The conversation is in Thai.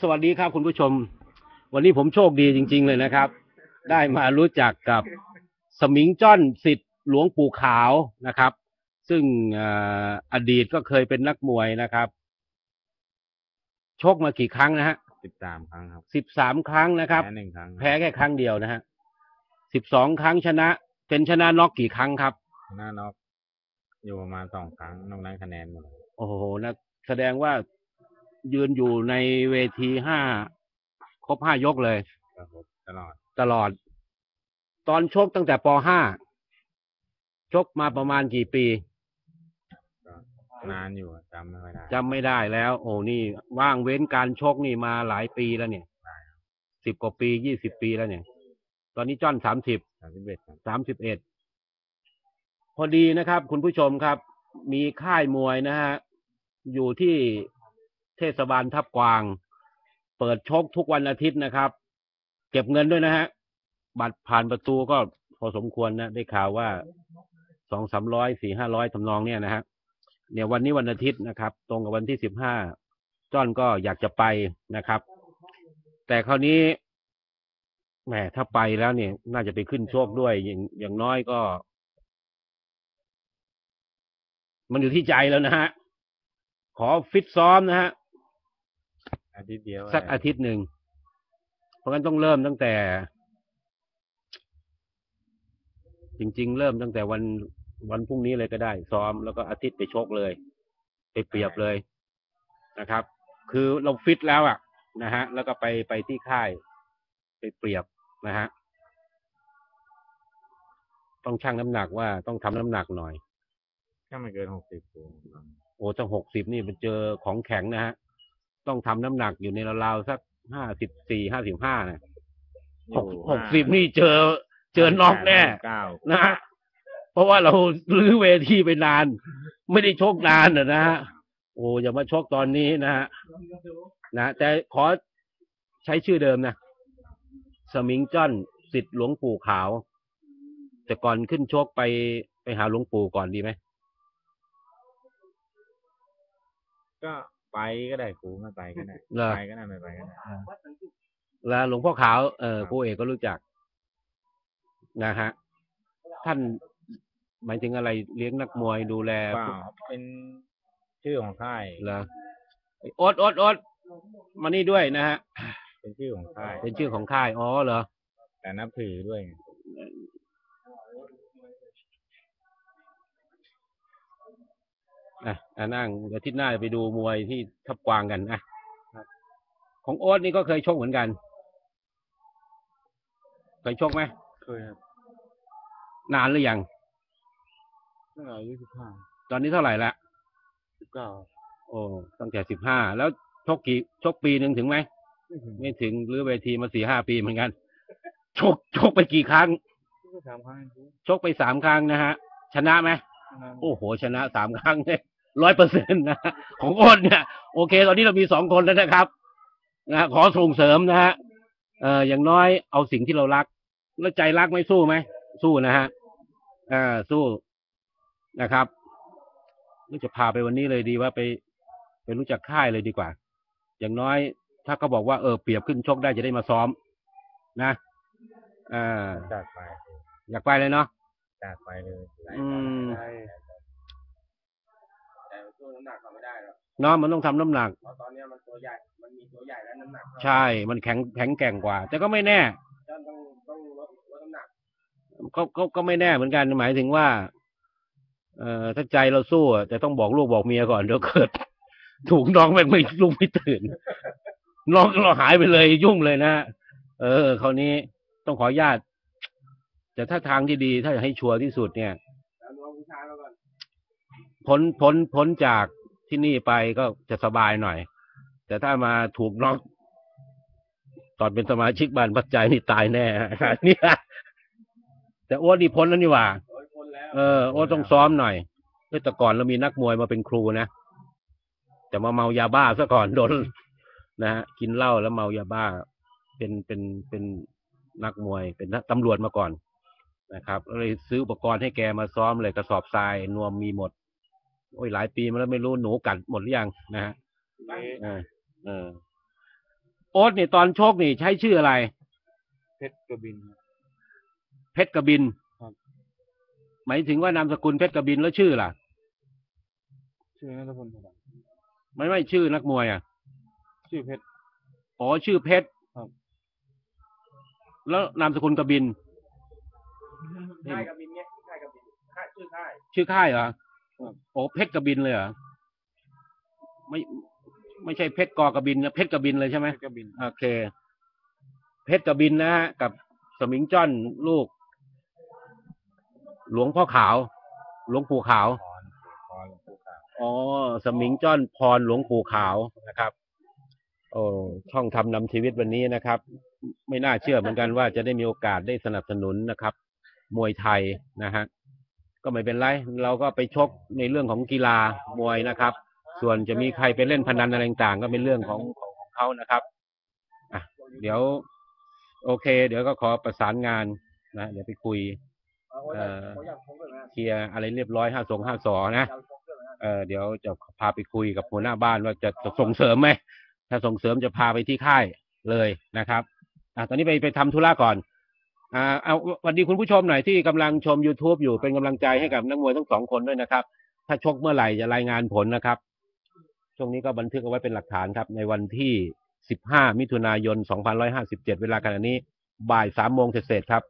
สวัสดีครับคุณผู้ชม วันนี้ผมโชคดีจริง ๆ เลยนะครับ ได้มารู้จักกับสมิงจ้อนสิทธิ์หลวงปู่ขาวนะครับ ซึ่งเอ่ออดีตก็เคยเป็นนักมวยนะครับชกมากี่ครั้งนะฮะสิบสามครั้งครับสิบสามครั้งนะครับ แพ้หนึ่งครั้งแพ้แค่ครั้งเดียวนะฮะสิบสองครั้งชนะ เป็นชนะน็อกกี่ครั้งครับ ชนะน็อกอยู่ประมาณสองครั้งนอกนั้นคะแนนหมดเลยโอ้โหนะแสดงว่า ยืนอยู่ในเวทีห้าครบห้ายกเลยครับผมตลอด ตลอด ตอนชกตั้งแต่ปห้าชกมาประมาณกี่ปีก็นานอยู่อะจำไม่ค่อยได้จำไม่ได้แล้ว โอ้นี่ ว่างเว้นการชกนี่มาหลายปีแล้วเนี่ยสิบกว่าปียี่สิบปีแล้วเนี่ย ตอนนี้จ้อนสามสิบสามสิบเอ็ดครับสามสิบเอ็ดพอดีนะครับ คุณผู้ชมครับ มีค่ายมวยนะฮะ อยู่ที่ เทศบาลทับกวาง เปิดชกทุกวันอาทิตย์นะครับ เก็บเงินด้วยนะฮะ บัตรผ่านประตูก็พอสมควรนะ ได้ข่าวว่าสองสามร้อยสี่ห้าร้อยทำนองเนี่ยนะฮะเนี่ยวันนี้วันอาทิตย์นะครับ ตรงกับวันที่สิบห้าจ้อนก็อยากจะไปนะครับ แต่คราวนี้แหมถ้าไปแล้วเนี่ย น่าจะไปขึ้นโชคด้วยอย่างอย่างน้อยก็ มันอยู่ที่ใจแล้วนะฮะ ขอฟิตซ้อมนะฮะ อาทิตย์เดียวสักอาทิตย์หนึ่ง เพราะงั้นต้องเริ่มตั้งแต่ จริง ๆ เริ่มตั้งแต่วันวันพรุ่งนี้เลยก็ได้ ซ้อมแล้วก็อาทิตย์ไปชกเลย ไปเปรียบเลยนะครับ คือเราฟิตแล้วอะ นะฮะ แล้วก็ไปไปที่ค่าย ไปเปรียบนะฮะต้องชั่งน้ำหนักว่าต้องทำน้ำหนักหน่อยก็ไม่เกินหกสิบปูโอ้ตั้งหกสิบนี่ไปเจอของแข็งนะฮะ ต้องทำน้ำหนักอยู่ในราวๆสักห้าสิบสี่ห้าสิบห้านะหกหกสิบนี่เจอเจอน็อกแน่เก้านะฮะเพราะว่าเราลื้อเวทีไปนาน ไม่ได้ชกนานนะนะฮะโอ้อย่ามาชกตอนนี้นะฮะนะแต่ขอใช้ชื่อเดิมนะสมิงจ้อนสิทธิ์หลวงปู่ขาว แต่ก่อนขึ้นชกไปไปหาหลวงปู่ก่อนดีไหมก็ ไปก็ได้ครูไม่ไปก็ได้เหรอ ไปก็ได้ไม่ไปก็ได้แล้วหลวงพ่อขาวเออครับครูเอกก็รู้จัก นะฮะ ท่านหมายถึงอะไรเลี้ยงนักมวยดูแลเปล่าเป็นชื่อของค่าย เหรอโอ๊ตโอ๊ตโอ๊ตมานี่ด้วยนะฮะ เป็นชื่อของค่าย เป็นชื่อของค่ายอ๋อเหรอ แต่นับถือด้วยไง อะอะนั่งเดี๋ยวอาทิตย์หน้าไปดูมวยที่ทับกวางกันอะของโอ๊ตนี่ก็เคยชกเหมือนกัน เคยชกไหมเคยครับนานหรือยังตั้งแต่อายุสิบห้าตอนนี้เท่าไหร่ละสิบเก้าโอ้ตั้งแต่สิบห้าแล้วชกกี่ชกปีหนึ่งถึงไหมไม่ถึงไม่ถึงหรือเวทีมาสี่ห้าปีเหมือนกัน ชกชกไปกี่ครั้งก็สามครั้งครูชกไปสามครั้งนะฮะ ชนะไหมนานโอ้โห ชนะสามครั้งเลย ร้อยเปอร์เซ็นต์นะของอ้นเนี่ยโอเค ตอนนี้เรามีสองคนแล้วนะครับนะขอส่งเสริมนะฮะเอ่ออย่างน้อยเอาสิ่งที่เรารัก แล้วใจรักไม่สู้ไหมสู้นะฮะอ่าสู้นะครับนี่จะพาไปวันนี้เลยดีว่าไปไปรู้จักค่ายเลยดีกว่า อย่างน้อย ถ้าเขาบอกว่าเออเปรียบขึ้นชกได้จะได้มาซ้อม นะอ่าจัดไปอยากไปเลยเนาะจัดไปเลยอืม ได้แต่สู้น้ำหนักเขาไม่ได้หรอกเนาะมันต้องทำน้ำหนัก เพราะตอนเนี้ยมันตัวใหญ่ มันมีตัวใหญ่และน้ำหนักใช่ มันแข็งแข็งแกร่งกว่า แต่ก็ไม่แน่ ต้องต้องต้องลดลดน้ำหนักก็ก็ก็ไม่แน่เหมือนกันหมายถึงว่า เอ่อถ้าใจเราสู้อะแต่ต้องบอกลูกบอกเมียก่อนเดี๋ยวเกิด ถูกน้องแม่งไม่ลุกไม่ตื่น น้องเราหายไปเลยยุ่งเลยนะเออคราวนี้ต้องขออนุญาตแต่ถ้าทางที่ดีถ้าจะให้ชัวร์ที่สุดเนี่ย แล้วน้องผู้ชายมาก่อน พ้นพ้นพ้นจากที่นี่ไปก็จะสบายหน่อย แต่ถ้ามาถูกน็อกตอนเป็นสมาชิกบ้านปัจจัยนี่ตายแน่เนี่ยแต่โอ้นี่พ้นแล้วนี่ว่าโอ้ยคนแล้วเออโอ้ต้องซ้อมหน่อยเมื่อแต่ก่อนเรามีนักมวยมาเป็นครูนะแต่มาเมายาบ้าซะก่อนโดนนะฮะกินเหล้าแล้วเมายาบ้า เป็นเป็นเป็นนักมวยเป็นตำรวจมาก่อนนะครับเลยซื้ออุปกรณ์ให้แกมาซ้อมเลยกระสอบทรายนวมมีหมด โอ้ยหลายปีมาแล้วไม่รู้หนูกัดหมดหรือยังนะฮะเออเออ โอ๊ตนี่ตอนโชคนี่ใช้ชื่ออะไร เพชรกระบินครับเพชรกบินครับหมายถึงว่านามสกุลเพชรกบินแล้วชื่อล่ะ ชื่อนัทพลถลังไม่ไม่ชื่อนักมวยอะ ชื่อเพชรอ๋อชื่อเพชรครับแล้วนามสกุลกบินค่ายกบินเนี่ยค่ายกบินค่ายชื่อค่ายชื่อค่ายเหรอครับ โอ้เพชรกบินเลยเหรอไม่ไม่ใช่เพชรกอกบินนะเพชรกบินเลยใช่ไหมเพชรกระบินโอเค เพชรกบินนะฮะกับสมิงจ้อนลูก หลวงพ่อขาว หลวงปู่ขาวพรพรภูเขาอ๋อสมิงจ้อนพรหลวงปู่ขาวนะครับ โอ้ช่องทำนำชีวิตวันนี้นะครับ ไม่น่าเชื่อเหมือนกันว่าจะได้มีโอกาสได้สนับสนุนนะครับ มวยไทยนะฮะ ก็ไม่เป็นไร เราก็ไปชกในเรื่องของกีฬามวยนะครับ ส่วนจะมีใครไปเล่นพนันอะไรต่างๆ ก็เป็นเรื่องของของของเขานะครับอะเดี๋ยว โอเค เดี๋ยวก็ขอประสานงานนะเดี๋ยวไปคุยเอ่อเคลียร์อะไรเรียบร้อยห้าสองห้าสอนะเออเดี๋ยวจะพาไปคุยกับหัวหน้าบ้านว่าจะจะส่งเสริมไหมถ้าส่งเสริมจะพาไปที่ค่ายเลยนะครับอะตอนนี้ไปไปทำธุระก่อน อ่าเอาสวัสดีคุณผู้ชมหน่อยที่กำลังชม youtube อยู่เป็นกำลังใจให้กับนักมวยทั้งสองคนด้วยนะครับ ถ้าชกเมื่อไหร่จะรายงานผลนะครับ ช่วงนี้ก็บันทึกเอาไว้เป็นหลักฐานครับ ในวันที่ 15 มิถุนายน 2557 เวลาขณะนี้บ่าย3โมงเศษครับ